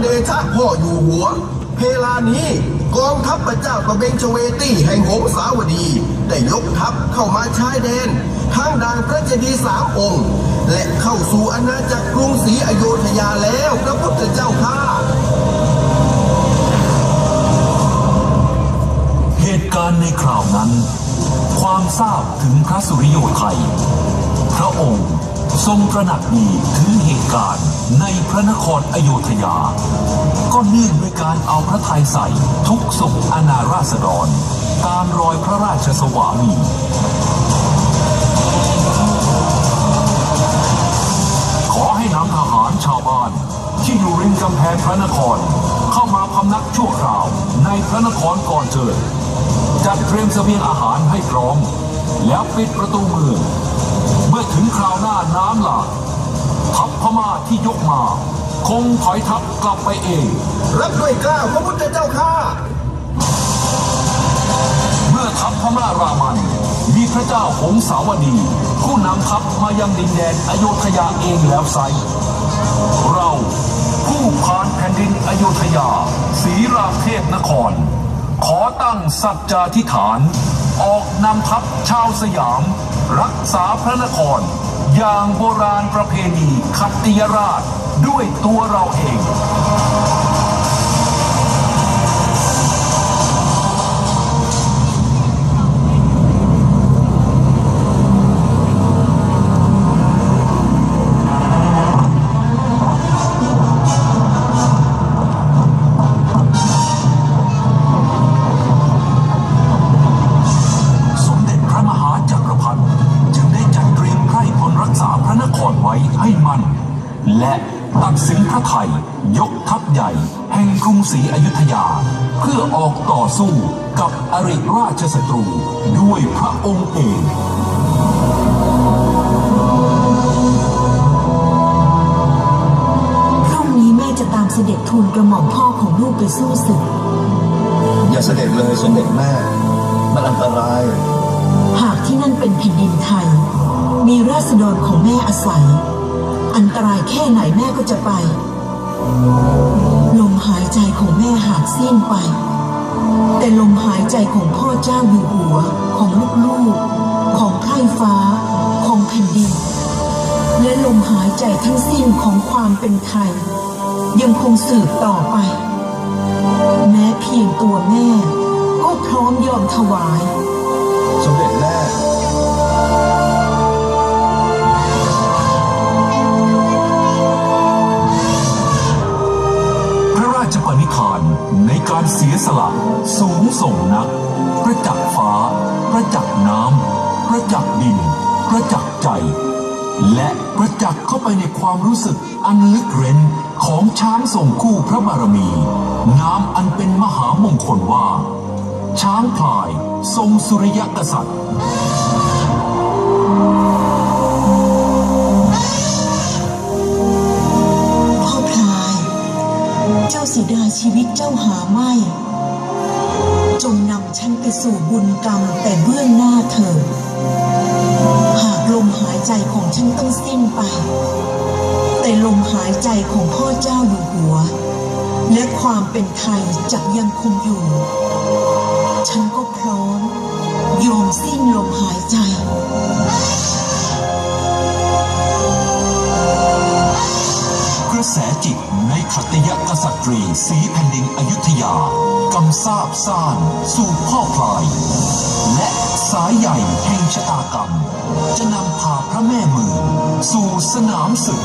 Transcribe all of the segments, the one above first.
เดชะพ่ออยู่หัว เพลานี้กองทัพพระเจ้าตะเบงชเวตี้แห่งหงสาวดี ได้ยกทัพเข้ามาชายแดนทางด่านพระเจดีย์สามองค์ และเข้าสู่อาณาจักรกรุงศรีอโยธยาแล้วพระพุทธเจ้าข้าเหตุการณ์ในคราวนั้น ความทราบถึงพระสุริโยไทยพระองค์ ทรงตระหนักดีถึงเหตุการณ์ในพระนครอโยธยา ก็เนื่องด้วยการเอาพระทัยใส่ทุกสุขอนาราษฎร ตามรอยพระราชสวามีขอให้นำทหารชาวบ้าน ที่อยู่ริมกำแพงพระนคร เข้ามาพำนักชั่วคราวในพระนครก่อนเถิดจัดเตรียมเสบียงอาหารให้พร้อม แล้วปิดประตูเมืองเมื่อถึงคราว น้าน้ำหลากทัพพม่าที่ยกมา คงถอยทัพกลับไปเอง รับด้วยเกล้าวพระพุทธเจ้าข้าเมื่อทัพพม่ารามันมีพระเจ้าหงสาวดี ผู้นำทัพมายังดินแดนอโยธยาเองแล้วไซเราผู้ผ่านแผ่นดินอโยธยาศรีรามเทพนคร ขอตั้งสัจจาธิษฐาน ออกนำทัพชาวสยาม รักษาพระนคร อย่างโบราณประเพณีขัตติยราชด้วยตัวเราเอง และตัดสินพระไทยยกทัพใหญ่แห่งกรุงศรีอยุธยา เพื่อออกต่อสู้กับอริราชศัตรูด้วยพระองค์เองพรุ่งนี้แม่จะตามเสด็จทูลกระหม่อมพ่อของลูกไปสู้ศึก อย่าเสด็จเลยสมเด็จแม่ มันอันตราย หากที่นั่นเป็นแผ่นดินไทย มีราษฎรของแม่อาศัย อันตรายแค่ไหนแม่ก็จะไป ลมหายใจของแม่หากสิ้นไป แต่ลมหายใจของพ่อเจ้าอยู่หัว ของลูกๆ ของไพร่ฟ้า ของแผ่นดิน และลมหายใจทั้งสิ้นของความเป็นไทย ยังคงสืบต่อไป แม้เพียงตัวแม่ ก็พร้อมยอมถวาย สมเด็จแม่ สูงส่งนัก ประจักษ์ฟ้า ประจักษ์น้ำ ประจักษ์ดิน ประจักษ์ใจ และประจักษ์เข้าไปในความรู้สึกอันลึกเร้นของช้างส่งคู่พระบารมีนามอันเป็นมหามงคลว่า ช้างพลายทรงสุริยกษัตริย์พ่อพลาย เจ้าเสียดายชีวิตเจ้าหาไม่ จงนำฉันไปสู่บุญกรรมแต่เบื้องหน้าเถิดหากลมหายใจของฉันต้องสิ้นไป แต่ลมหายใจของพ่อเจ้าอยู่หัว และความเป็นไทยจะยังคงอยู่ ฉันก็พร้อมยอมสิ้นลมหายใจ แสจิตในขัตยกษัตรีสีแผ่นดินอยุธยากำซาบซ่านสู่พ่อพลาย และสายใหญ่แห่งชะตากรรม จะนำพาพระแม่มือ สู่สนามศึก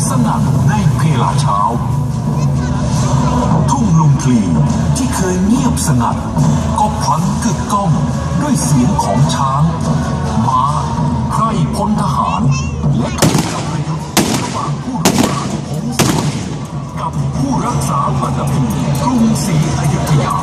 ดังลั่นสนั่นในเพลาเช้า ทุ่งลุงเทลีที่เคยเงียบสงัด ก็พลันกึกก้องด้วยเสียงของช้าง ม้าไพร่พลทหาร และการจับประยุทธ์ระหว่างผู้รุกรานของสวนกับผู้รักษาปัตตภีกรุงศรีอยุธยา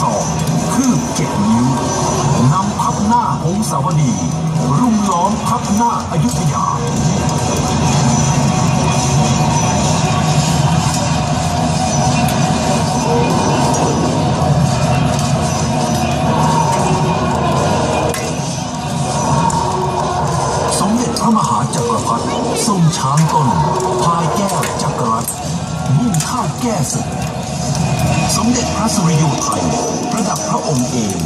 ศอกคืบเจ็ดนิ้วนำพับหน้าหงสาวดี รุมล้อมพับหน้าอายุธยาสมเด็จพระมหาจักรพรรดิทรงช้างต้นพายแก้วจักรรัตมุ่งข้าแก้ศึก สมเด็จพระสุริโยไทยประดับพระองค์เอง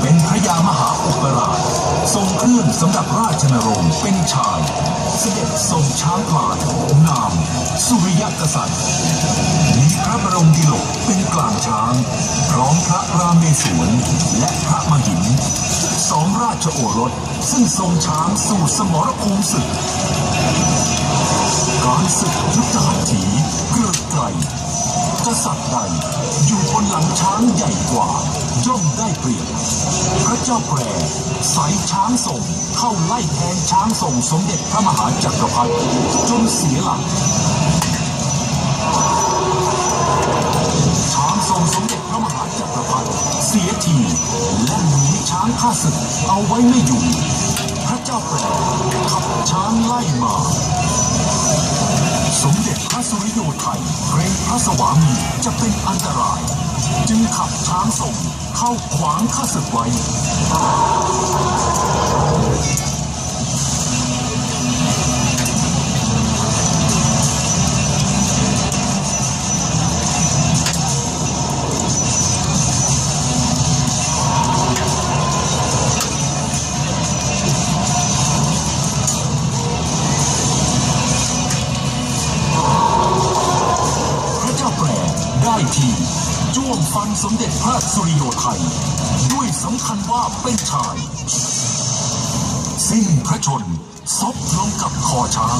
เป็นพระยามหาอุปราชทรงเครื่องสำหรับราชนรงค์เป็นชาย เสด็จทรงช้างพลานนาม สุริยกษัตริย์มีพระบรมดิลกเป็นกลางช้าง พร้อมพระรามเมศวรและพระมหินสองราชโอรสซึ่งทรงช้างสู่สมรภูมิศึกการศึกยุทธหัตถีเกลือกไกลกษัตริย์ใดย หลังช้างใหญ่กว่า ย่อมได้เปรียบ พระเจ้าแปรใส่ช้างส่งเข้าไล่แทงช้างส่งสมเด็จพระมหาจักรพรรดิจนเสียหลัก ช้างทรงสมเด็จพระมหาจักรพรรดิเสียทีและหนีช้างข้าศึกเอาไว้ไม่อยู่ พระเจ้าแปรขับช้างไล่มาสมเด็จพระสุริโยไทยเกรงพระสวามีจะเป็นอันตราย จึงขับช้างส่งเข้าขวางข้าศึกไว้พระเจ้าแปรได้ที จ้วงฟันสมเด็จพระสุริโยไทย ด้วยสำคัญว่าเป็นชาย สิ้นพระชนซบลงกับคอช้าง